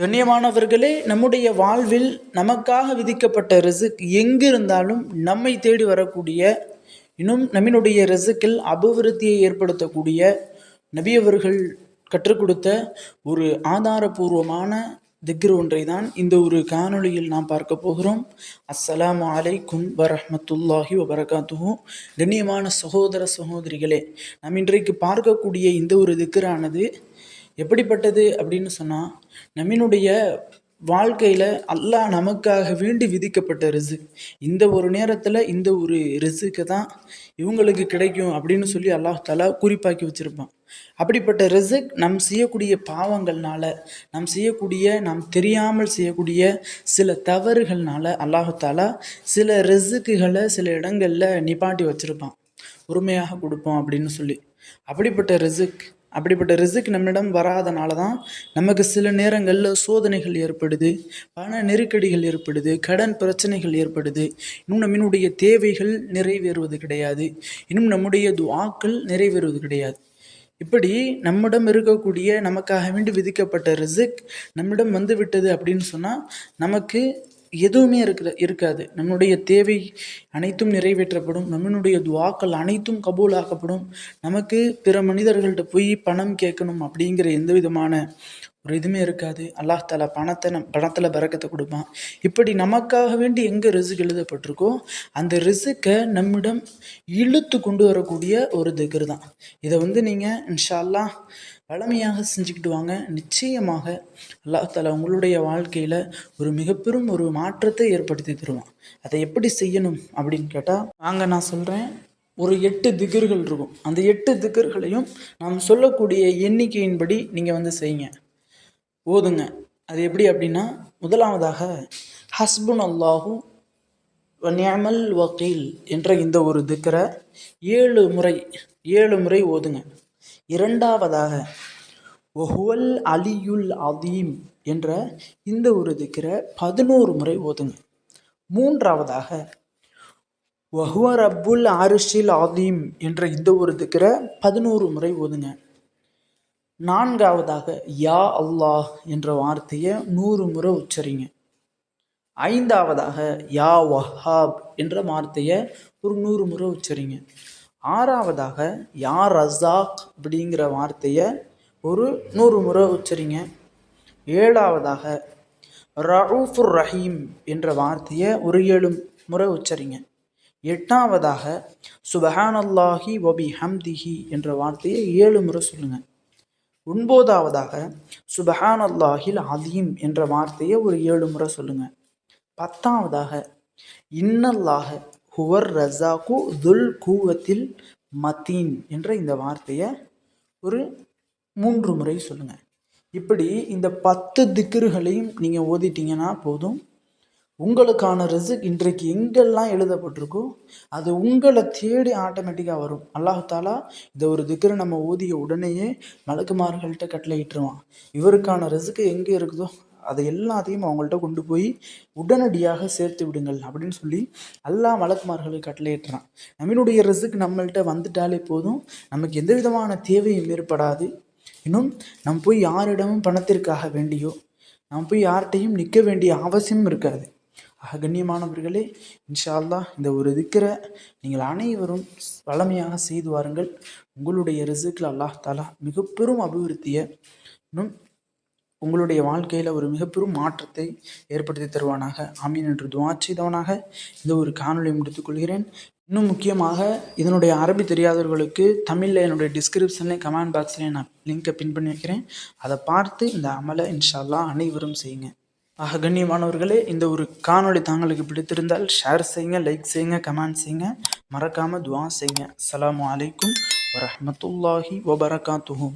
கண்ணியமானவர்களே நம்முடைய வாழ்வில் நமக்காக விதிக்கப்பட்ட ரிசுக் எங்கிருந்தாலும் நம்மை தேடி வரக்கூடிய இன்னும் நம்மினுடைய ரிசுக்கில் அபிவிருத்தியை ஏற்படுத்தக்கூடிய நபியவர்கள் கற்றுக் கொடுத்த ஒரு ஆதாரபூர்வமான திக்ரு ஒன்றை தான் இந்த ஒரு காணொளியில் நாம் பார்க்க போகிறோம். அஸ்ஸலாமு அலைக்கும் வரஹ்மத்துல்லாஹி வபரகாத்துஹு. கண்ணியமான சகோதர சகோதரிகளே நாம் இன்றைக்கு பார்க்கக்கூடிய இந்த ஒரு திக்ரானது எப்படிப்பட்டது அப்படின்னு சொன்னால் நம்மினுடைய வாழ்க்கையில் அல்லாஹ் நமக்காக வேண்டி விதிக்கப்பட்ட ரிசுக். இந்த ஒரு நேரத்தில் இந்த ஒரு ரிசுக்கு தான் இவங்களுக்கு கிடைக்கும் அப்படின்னு சொல்லி அல்லாஹ் குறிப்பாக்கி வச்சுருப்பான். அப்படிப்பட்ட ரிசுக் நம் செய்யக்கூடிய பாவங்கள்னால நம் செய்யக்கூடிய நாம் தெரியாமல் செய்யக்கூடிய சில தவறுகள்னால அல்லாஹாலா சில ரிசுக்குகளை சில இடங்களில் நிப்பாட்டி வச்சுருப்பான். உரிமையாக கொடுப்போம் அப்படின்னு சொல்லி. அப்படிப்பட்ட ரிசுக் அப்படிப்பட்ட ரிசுக் நம்மிடம் வராதனால தான் நமக்கு சில நேரங்களில் சோதனைகள் ஏற்படுது பண நெருக்கடிகள் ஏற்படுது கடன் பிரச்சனைகள் ஏற்படுது. இன்னும் நம்மினுடைய தேவைகள் நிறைவேறுவது கிடையாது. இன்னும் நம்முடைய துவாக்கள் நிறைவேறுவது கிடையாது. இப்படி நம்மிடம் இருக்கக்கூடிய நமக்காக வேண்டி விதிக்கப்பட்ட ரிசிக் நம்மிடம் வந்துவிட்டது அப்படின்னு சொன்னால் நமக்கு எதுவுமே இருக்கிற இருக்காது. நம்முடைய தேவை அனைத்தும் நிறைவேற்றப்படும். நம்மளுடைய துவாக்கள் அனைத்தும் கபூலாக்கப்படும். நமக்கு பிற மனிதர்கள்ட்ட போய் பணம் கேட்கணும் அப்படிங்கிற எந்த விதமான ஒரு இதுவுமே இருக்காது. அல்லாஹ் தாலா பணத்தை நம் பணத்தில் பறக்கத்தை கொடுப்பான். இப்படி நமக்காக வேண்டி எங்கே ரிசுக் எழுதப்பட்டிருக்கோ அந்த ரிசுக்கை நம்மிடம் இழுத்து கொண்டு வரக்கூடிய ஒரு திகர் தான். இதை வந்து நீங்கள் இன்ஷா அல்லாஹ் வளமையாக செஞ்சுக்கிட்டு வாங்க. நிச்சயமாக அல்லாஹ் தாலா உங்களுடைய வாழ்க்கையில் ஒரு மிகப்பெரும் ஒரு மாற்றத்தை ஏற்படுத்தி தருவான். அதை எப்படி செய்யணும் அப்படின்னு கேட்டால் வாங்க நான் சொல்கிறேன் ஒரு எட்டு திகர்கள் இருக்கும். அந்த எட்டு திகர்களையும் நாம் சொல்லக்கூடிய எண்ணிக்கையின்படி நீங்கள் வந்து செய்யுங்க. ஓதுங்க அது எப்படி அப்படின்னா முதலாவதாக ஹஸ்புன் அல்லாஹூ நியமல் வக்கீல் என்ற இந்த ஒரு திக்கரை ஏழு முறை ஏழு முறை ஓதுங்க. இரண்டாவதாக ஒஹுவல் அலியுல் அதீம் என்ற இந்த ஒரு திக்கரை பதினோரு முறை ஓதுங்க. மூன்றாவதாக வஹுவ ரப்புல் ஆரிஷில் ஆதீம் என்ற இந்த ஒரு திக்கரை பதினோரு முறை ஓதுங்க. நான்காவதாக யா அல்லாஹ் என்ற வார்த்தையை நூறு முறை உச்சரிங்க. ஐந்தாவதாக யா வஹாப் என்ற வார்த்தையை ஒரு நூறு முறை உச்சரிங்க. ஆறாவதாக யா ரசாக் அப்படிங்கிற வார்த்தையை ஒரு நூறு முறை உச்சரிங்க. ஏழாவதாக ரவுஃபுர் ரஹீம் என்ற வார்த்தையை ஒரு ஏழு முறை உச்சரிங்க. எட்டாவதாக சுபஹானல்லாஹி வபி ஹம்திஹி என்ற வார்த்தையை ஏழு முறை சொல்லுங்கள் ஒன்பதாவதாக சுபஹான் அல்லாஹில் அதீம் என்ற வார்த்தையை ஒரு ஏழு முறை சொல்லுங்கள் பத்தாவதாக இன்னல்லாக ஹுவர் ரஸாக்கு துல் கூவத்தில் மத்தீன் என்ற இந்த வார்த்தையை ஒரு மூன்று முறை சொல்லுங்கள் இப்படி இந்த பத்து திக்கர்களையும் நீங்கள் ஓதிட்டீங்கன்னா போதும். உங்களுக்கான ரிசுக் இன்றைக்கு எங்கெல்லாம் எழுதப்பட்டிருக்கோ அது உங்களை தேடி ஆட்டோமேட்டிக்காக வரும். அல்லாஹாலா இந்த ஒரு திக்கரை நம்ம ஓதிய உடனேயே மலக்குமார்கள்ட்ட கட்டளையிட்டுருவான். இவருக்கான ரிசுக்கு எங்கே இருக்குதோ அதை எல்லாத்தையும் அவங்கள்ட்ட கொண்டு போய் உடனடியாக சேர்த்து விடுங்கள் அப்படின்னு சொல்லி எல்லா மலக்குமார்களுக்கு கட்டளையிட்டுறான். நம்மளுடைய ரிசுக் நம்மள்கிட்ட வந்துட்டாலே போதும் நமக்கு எந்த விதமான தேவையும் ஏற்படாது. இன்னும் நம்ம போய் யாரிடமும் பணத்திற்காக வேண்டியோ நம்ம போய் யார்கிட்டையும் நிற்க வேண்டிய அவசியம் இருக்காது. ஆக கண்ணியமானவர்களே இன்ஷா அல்லாஹ் இந்த ஒரு திக்கரை நீங்கள் அனைவரும் வளமையாக செய்து வாருங்கள். உங்களுடைய ரிசுக்கில் அல்லாஹ் தாலா மிக பெரும் அபிவிருத்தியை இன்னும் உங்களுடைய வாழ்க்கையில் ஒரு மிகப்பெரும் மாற்றத்தை ஏற்படுத்தி தருவானாக. ஆமீன் என்று துவா செய்தவனாக இந்த ஒரு காணொலியை முடித்துக்கொள்கிறேன் இன்னும் முக்கியமாக இதனுடைய அரபி தெரியாதவர்களுக்கு தமிழில் என்னுடைய டிஸ்கிரிப்ஷனில் கமெண்ட் பாக்ஸில் நான் லிங்க்கை பின் பண்ணி வைக்கிறேன். அதை பார்த்து இந்த அமலை இன்ஷால்லா அனைவரும் செய்யுங்க. கண்ணியமானவர்களே இந்த ஒரு காணொளி தாங்களுக்கு பிடித்திருந்தால் ஷேர் செய்யுங்க லைக் செய்யுங்க கமெண்ட் செய்யுங்க. மறக்காமல் துவா செய்யுங்க. அலாம் அலைக்கும் வரமத்துல்லாஹி வபரகாத்துஹு